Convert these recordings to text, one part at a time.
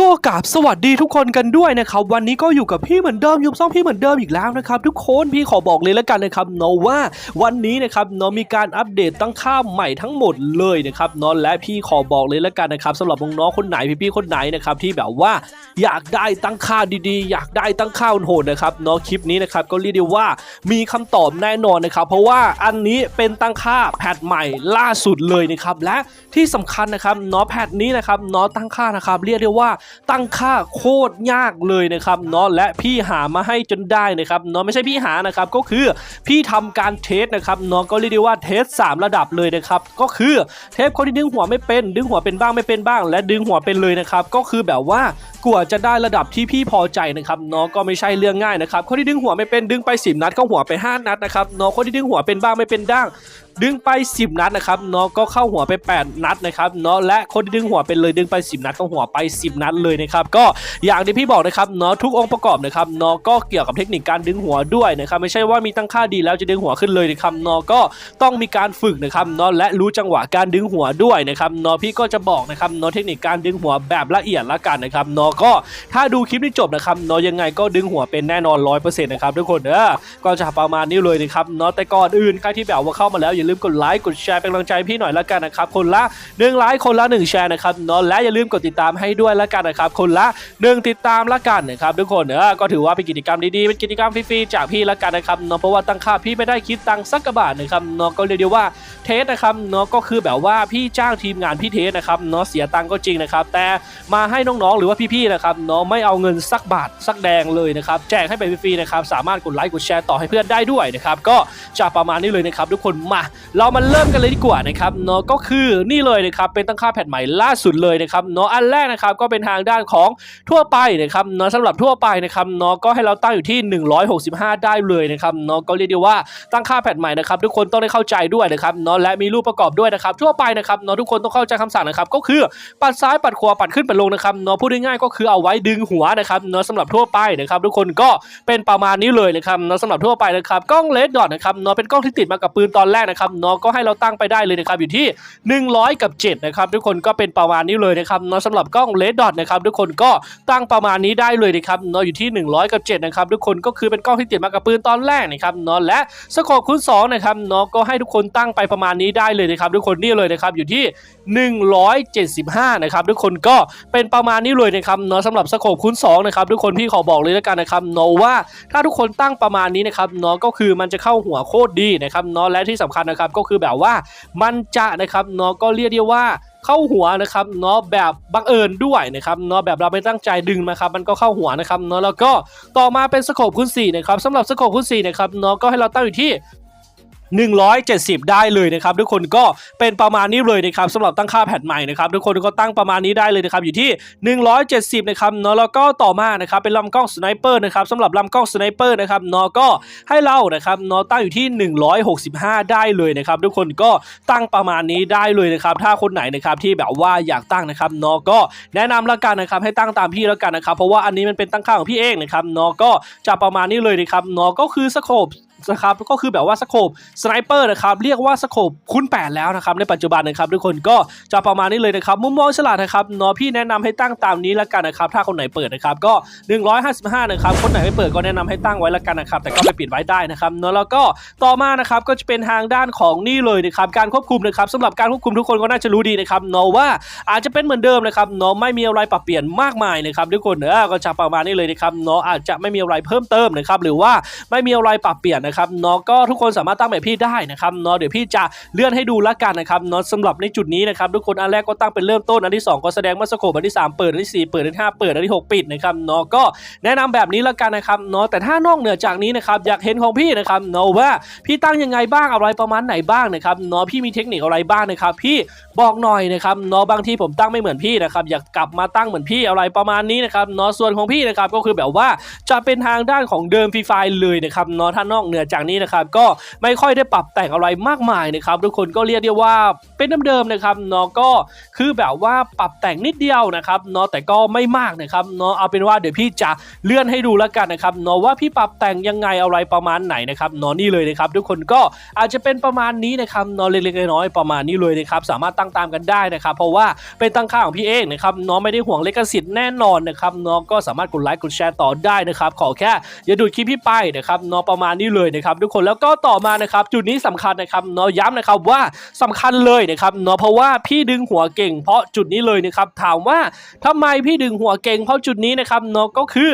ก็กราบสวัสดีทุกคนกันด้วยนะครับ วันนี้ก็อยู่กับพี่เหมือนเดิมยุบซ่องพี่เหมือนเดิมอีกแล้วนะครับ ทุกคนพี่ขอบอกเลยแล้วกันนะครับเนาะว่าวันนี้นะครับเนาะมีการอัปเดตตั้งค่าใหม่ทั้งหมดเลยนะครับเนาะและพี่ขอบอกเลยแล้วกันนะครับสำหรับน้องๆคนไหนพี่ๆคนไหนนะครับที่แบบว่าอยากได้ตั้งค่าดีๆ อยากได้ตั้งค่าโหดนะครับเนาะคลิปนี้นะครับก็เรียกได้ว่ามีคำตอบแน่นอนนะครับเพราะว่าอันนี้เป็นตั้งค่าแพทใหม่ล่าสุดเลยนะครับและที่สำคัญนะครับเนาะแพทนี้นะครับเนาะตั้งค่านะครับเรียกได้ว่าตั้งค่าโคตรยากเลยนะครับเนาะและพี่หามาให้จนได้นะครับเนาะไม่ใช่พี่หานะครับก็คือพี่ทำการเทสนะครับเนาะก็เรียกได้ว่าเทส 3 ระดับเลยนะครับก็คือเทสคนที่ดึงหัวไม่เป็น ดึงหัวเป็นบ้างไม่เป็นบ้าง และดึงหัวเป็นเลยนะครับก็คือแบบว่ากว่าจะได้ระดับที่พี่พอใจนะครับเนาะก็ไม่ใช่เรื่องง่ายนะครับคนที่ดึงหัวไม่เป็นดึงไป 10 นัดก็หัวไป 5 นัดนะครับเนาะคนที่ดึงหัวเป็นบ้างไม่เป็นด้าง ดึงไป 10 นัดนะครับเนาะก็เข้าหัวไป 8 นัดนะครับเนาะและคนที่ดึงหัวเป็นเลยดึงไป 10 นัดก็หัวไป 10 นัดเลยนะครับก็อย่างที่พี่บอกนะครับเนาะทุกองค์ประกอบนะครับเนาะก็เกี่ยวกับเทคนิคการดึงหัวด้วยนะครับไม่ใช่ว่ามีตั้งค่าดีแล้วจะดึงหัวขึ้นเลยนะครับเนาะก็ต้องมีการฝึกนะครับเนาะและรู้จังหวะการดึงหัวด้วยนะครับเนาะพี่ก็จะบอกนะครับเนาะเทคนิคการดึงหัวแบบละเอียดละกันนะครับเนาะก็ถ้าดูคลิปนี้จบนะครับเนาะยังไงก็ดึงหัวเป็นแน่นอน100%นะครับทุกคนเออก็จะประมาณนี้เลยนะครับเนาะแต่ก่อนอื่นใครที่แบบว่าเข้ามาแล้วอย่าลืมกดไลค์กดแชร์เป็นกำลังใจพี่หน่อยละกันนะครับคนละ1ไลค์คนละ1แชร์นะครับเนาะและอย่าลืมกดติดตามให้ด้วยละกันนะครับคนละ 1 ติดตามละกันนะครับทุกคนเออก็ถือว่าเป็นกิจกรรมดีๆเป็นกิจกรรมฟรีๆจากพี่ละกันนะครับเนาะเพราะว่าตั้งค่าพี่ไม่ได้คิดตังค์สักกระบาทนะครับเนาะก็เรียกได้ว่าเทสนะครับเนาะก็คือแบบว่าพี่จ้างทีมงานพี่เทสนะครับเนาะเสียตังค์ก็จริงนะครับแต่มาให้น้องๆหรือว่าพี่ๆนะครับเนาะไม่เอาเงินสักบาทสักแดงเลยนะครับแจกให้ไปฟรีๆนะครับสามารถกดไลค์กดแชร์ต่อให้เพื่อนได้ด้วยนะครับก็จะประมาณนี้เลยนะครับทุกคนมาเรามาเริ่มกันเลยดีกว่านะครับเนาะก็คือนี่เลยนะครับเป็นตั้งค่าแผ่นใหม่ล่าสุดเลยนะครับเนาะอันแรกนะครับก็เป็นทางด้านของทั่วไปนะครับเนาะสำหรับทั่วไปนะครับเนาะก็ให้เราตั้งอยู่ที่ 165 ได้เลยนะครับเนาะก็เรียกได้ว่าตั้งค่าแผ่นใหม่นะครับทุกคนต้องได้เข้าใจด้วยนะครับเนาะและมีรูปประกอบด้วยนะครับทั่วไปนะครับเนาะทุกคนต้องเข้าใจคำสั่งนะครับก็คือปัดซ้ายปัดขวาปัดขึ้นปัดลงนะครับเนาะพูดง่ายๆก็คือเอาไว้ดึงหัวนะครับเนาะสำหรับทั่วไปนะครับทุกคนก็เป็นประมาณนี้เลยนะครับเนาะสำหรับทั่วไปนะครับกล้องเลดดอทนะครับเนาะเป็นกล้องที่ติดมากับปืนตอนแรกนะครับเนาะก็ให้เราตั้งไปได้เลยนะครับอยู่ที่ 100 กับ 7 นะครับทุกคนก็เป็นประมาณนี้เลยนะครับเนาะสำหรับกล้องเลดดอทนะครับทุกคนก็ตั้งประมาณนี้ได้เลยนะครับเนาะอยู่ที่ 100 กับ 7 นะครับทุกคนก็คือเป็นกล้องที่ติดมากับปืนตอนแรกนะครับเนาะและสโคปคูณ2นะครับเนาะก็ให้ทุกคนตั้งไปประมาณนี้ได้เลยนะครับทุกคนนี่เลยนะครับอยู่ที่ 175 นะครับทุกคนก็เป็นประมาณนี้เลยนะครับเนาะสำหรับสโคปคูณ2นะครับทุกคนพี่ขอบอกเลยแล้วกันนะครับเนาะว่าถ้าทุกคนตั้งประมาณนี้นะครับเนาะก็คือมันจะเข้าหัวโคตรดีนะครับเนาะและที่สำคัญนะครับก็คือแบบว่ามันจะนะครับเนาะก็เรียกได้ว่าเข้าหัวนะครับเนาะแบบบังเอิญด้วยนะครับเนาะแบบเราไม่ตั้งใจดึงนะครับมันก็เข้าหัวนะครับเนาะแล้วก็ต่อมาเป็นสโคปคูณ4นะครับสำหรับสโคปคูณ4นะครับเนาะก็ให้เราตั้งอยู่ที่ 170 ได้เลยนะครับทุกคนก็เป็นประมาณนี้เลยนะครับสำหรับตั้งค่าแผ่นใหม่นะครับทุกคนก็ตั้งประมาณนี้ได้เลยนะครับอยู่ที่ 170นะครับเนาะแล้วก็ต่อมานะครับเป็นลำกล้องสไนเปอร์นะครับสำหรับลำกล้องสไนเปอร์นะครับเนาะก็ให้เรานะครับเนาะตั้งอยู่ที่ 165 ได้เลยนะครับทุกคนก็ตั้งประมาณนี้ได้เลยนะครับถ้าคนไหนนะครับที่แบบว่าอยากตั้งนะครับเนาะก็แนะนำละกันนะครับให้ตั้งตามพี่แล้วกันนะครับเพราะว่าอันนี้มันเป็นตั้งค่าของพี่เองนะครับเนาะก็จะประมาณนี้เลยนะครับเนาะก็คือสโคป นะครับก็คือแบบว่าสโคปสไนเปอร์นะครับเรียกว่าสโคปคูณ8แล้วนะครับในปัจจุบันนะครับทุกคนก็จะประมาณนี้เลยนะครับมุมมองฉลาดนะครับเนาะพี่แนะนำให้ตั้งตามนี้ละกันนะครับถ้าคนไหนเปิดนะครับก็ 155นะครับคนไหนไม่เปิดก็แนะนำให้ตั้งไว้ละกันนะครับแต่ก็ไปปิดไว้ได้นะครับเนาะแล้วก็ต่อมานะครับก็จะเป็นทางด้านของนี่เลยนะครับการควบคุมนะครับสำหรับการควบคุมทุกคนก็น่าจะรู้ดีนะครับเนาะว่าอาจจะเป็นเหมือนเดิมนะครับเนาะไม่มีอะไรปรับเปลี่ยนมากมายนะครับทุกคนเออก็จะประมาณนี้เลยนะครับเนาะอาจจะไม่มีอะไรเพิ่มเติมนะครับหรือว่าไม่มีอะไรปรับเปลี่ยนนะครับเนาะก็ทุกคนสามารถตั้งแบบพี่ได้นะครับเนาะเดี๋ยวพี่จะเลื่อนให้ดูละกันนะครับเนาะสำหรับในจุดนี้นะครับทุกคนอันแรกก็ตั้งเป็นเริ่มต้นอันที่ 2 ก็แสดงมาสโคปอันที่ 3 เปิดอันที่ 4 เปิดอันที่ 5 เปิดอันที่ 6 ปิดนะครับเนาะก็แนะนำแบบนี้ละกันนะครับเนาะแต่ถ้านอกเหนือจากนี้นะครับอยากเห็นของพี่นะครับเนาะว่าพี่ตั้งยังไงบ้างอะไรประมาณไหนบ้างนะครับเนาะพี่มีเทคนิคอะไรบ้างนะครับพี่บอกหน่อยนะครับเนาะบางทีผมตั้งไม่เหมือนพี่นะครับอยากกลับมาตั้งเหมือนพี่อะไรประมาณนี้นะครับเนาะส่วนของพี่นะครับก็คือแบบว่าจะเป็นทางด้านของเดิมฟรีไฟล์เลยนะครับเนาะถ้านอกเหนือจากนี้นะครับก็ไม่ค่อยได้ปรับแต่งอะไรมากมายนะครับทุกคนก็เรียกได้ว่าเป็นเดิมๆนะครับเนาะก็คือแบบว่าปรับแต่งนิดเดียวนะครับเนาะแต่ก็ไม่มากนะครับเนาะเอาเป็นว่าเดี๋ยวพี่จะเลื่อนให้ดูแล้วกันนะครับเนาะว่าพี่ปรับแต่งยังไงอะไรประมาณไหนนะครับเนาะนี่เลยนะครับทุกคนก็อาจจะเป็นประมาณนี้นะครับเนาะเล็กๆน้อยๆประมาณนี้เลยนะครับสามารถตั้งตามกันได้นะครับเพราะว่าเป็นตั้งค่าของพี่เองนะครับเนาะไม่ได้ห่วงเลขสิทธิ์แน่นอนนะครับเนาะก็สามารถกดไลค์กดแชร์ต่อได้นะครับขอแค่อย่าดูดคลิปพี่ไปนะครับเนาะประมาณนี้เลยนะครับทุกคนแล้วก็ต่อมานะครับจุดนี้สำคัญนะครับเนาะย้ำนะครับว่าสำคัญเลยนะครับเนาะเพราะว่าพี่ดึงหัวเก่ง เพราะจุดนี้เลยนะครับถามว่าทำไมพี่ดึงหัวเก่ง เพราะจุดนี้นะครับเนาะก็คือ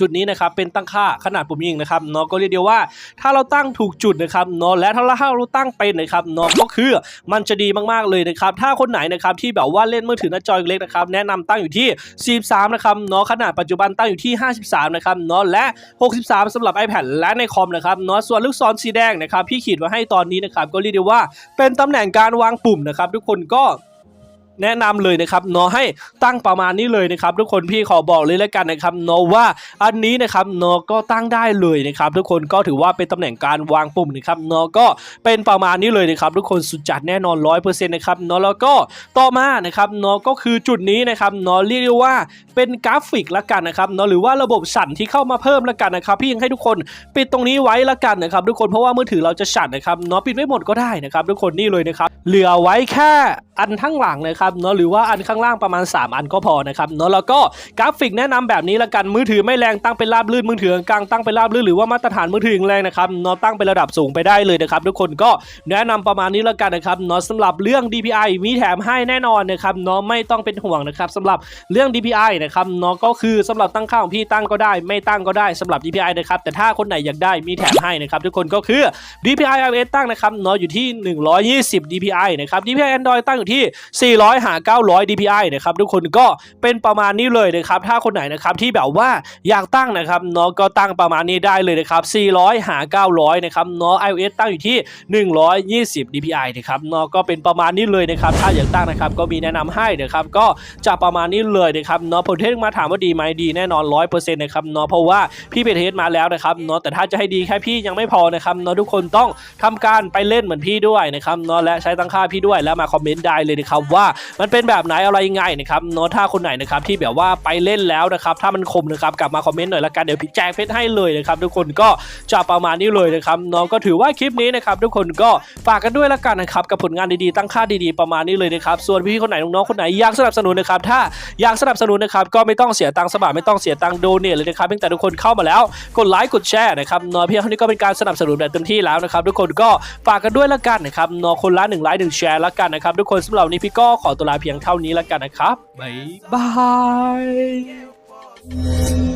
จุดนี้นะครับเป็นตั้งค่าขนาดปุ่มยิงนะครับเนาะก็เรียกได้ว่า ถ้าเราตั้งถูกจุดนะครับเนาะและถ้าเราตั้งเป็นนะครับเนาะก็คือมันจะดีมากๆเลยนะครับถ้าคนไหนนะครับที่แบบว่าเล่นมือถือหน้าจอเล็กนะครับแนะนำตั้งอยู่ที่ 43 นะครับเนาะขนาดปัจจุบันตั้งอยู่ที่ 53 นะครับเนาะและ 63สำหรับ iPad และในคอมนะครับเนาะส่วนลูกศรสีแดงนะครับพี่ขีดไว้ให้ตอนนี้นะครับก็เรียกได้ว่าเป็นตำแหน่งการวางปุ่มนะครับทุกคนก็ แนะนำเลยนะครับเนาะให้ตั้งประมาณนี้เลยนะครับ ทุกคนพี่ขอบอกเลยแล้วกันนะครับเนาะว่าอันนี้นะครับเนาะก็ตั้งได้เลยนะครับ ทุกคนก็ถือว่าเป็นตำแหน่งการวางปุ่มนะครับเนาะก็เป็นประมาณนี้เลยนะครับ ทุกคนสุดจัดแน่นอนร้อยเปอร์เซ็นต์นะครับเนาะแล้วก็ต่อมานะครับเนาะก็คือจุดนี้นะครับเนาะเรียกได้ว่าเป็นกราฟิกละกันนะครับเนาะหรือว่าระบบสั่นที่เข้ามาเพิ่มละกันนะครับ พี่ยังให้ทุกคนปิดตรงนี้ไว้ละกันนะครับ ทุกคนเพราะว่ามือถือเราจะสั่นนะครับเนาะปิดไว้หมดก็ได้นะครับ ทุกคนนี่เลยนะครับเหลือไว้แค่ อันข้างหลังนะครับเนาะหรือว่าอันข้างล่างประมาณ 3 อันก็พอนะครับเนาะแล้วก็กราฟิกแนะนำแบบนี้ละกันมือถือไม่แรงตั้งเป็นราบลื่นมือถือกลางตั้งเป็นราบลื่นหรือว่ามาตรฐานมือถือแรงนะครับเนาะตั้งเป็นระดับสูงไปได้เลยนะครับทุกคนก็แนะนำประมาณนี้ละกันนะครับเนาะสำหรับเรื่อง DPI มีแถมให้แน่นอนนะครับเนาะไม่ต้องเป็นห่วงนะครับสำหรับเรื่อง DPI นะครับเนาะก็คือสำหรับตั้งค่าของพี่ตั้งก็ได้ ไม่ตั้งก็ได้สำหรับ DPI นะครับแต่ถ้าคนไหนอยากได้มีแถมให้นะครับทุกคนก็คือ DPI iOS ตั้งนะครับเนาะอยู่ที่ 120 DPI นะครับ DPI Android ตั้งอยู่ที่ 400 หา 900 DPI นะครับทุกคนก็เป็นประมาณนี้เลยนะครับถ้าคนไหนนะครับที่แบบว่าอยากตั้งนะครับเนาะก็ตั้งประมาณนี้ได้เลยนะครับ 400 หา 900 นะครับเนาะ iOS ตั้งอยู่ที่ 120 DPI นะครับเนาะก็เป็นประมาณนี้เลยนะครับถ้าอยากตั้งนะครับก็มีแนะนำให้นะครับก็จะประมาณนี้เลยนะครับเนาะผลเทสมาถามว่าดีไหมดีแน่นอน 100%นะครับเนาะเพราะว่าพี่ไปเทสมาแล้วนะครับเนาะแต่ถ้าจะให้ดีแค่พี่ยังไม่พอนะครับเนาะทุกคนต้องทำการไปเล่นเหมือนพี่ด้วยนะครับเนาะและใช้ตั้งค่าพี่ด้วยแล้วมาคอมเมนต์ได้เลยนะครับว่ามันเป็นแบบไหนอะไรยังไงนะครับเนาะถ้าคนไหนนะครับที่แบบว่าไปเล่นแล้วนะครับถ้ามันคมนะครับกลับมาคอมเมนต์หน่อยละกันเดี๋ยวพี่แจกเพชรให้เลยนะครับทุกคนก็จะประมาณนี้เลยนะครับเนาะก็ถือว่าคลิปนี้นะครับทุกคนก็ฝากกันด้วยละกันนะครับกับผลงานดีๆตั้งค่าดีๆประมาณนี้เลยนะครับส่วนพี่ๆคนไหนน้องๆคนไหนอยากสนับสนุนนะครับถ้าอยากสนับสนุนนะครับก็ไม่ต้องเสียตังค์สมัครไม่ต้องเสียตังค์โดเนทเลยนะครับเพียงแต่ทุกคนเข้ามาแล้วกดไลค์กดแชร์นะครับเนาะเพียงเท่านี้ก็เป็นการสนับสนุนแบบเต็มที่แล้วนะครับทุกคนก็ฝากกันด้วยละกันนะครับเนาะคนละหนึ่งไลค์หนึ่งแชร์ละกันนะครับทุกคนสำหรับนี้พี่ก็ขอตัวลาเพียงเท่านี้แล้วกันนะครับ บ๊ายบาย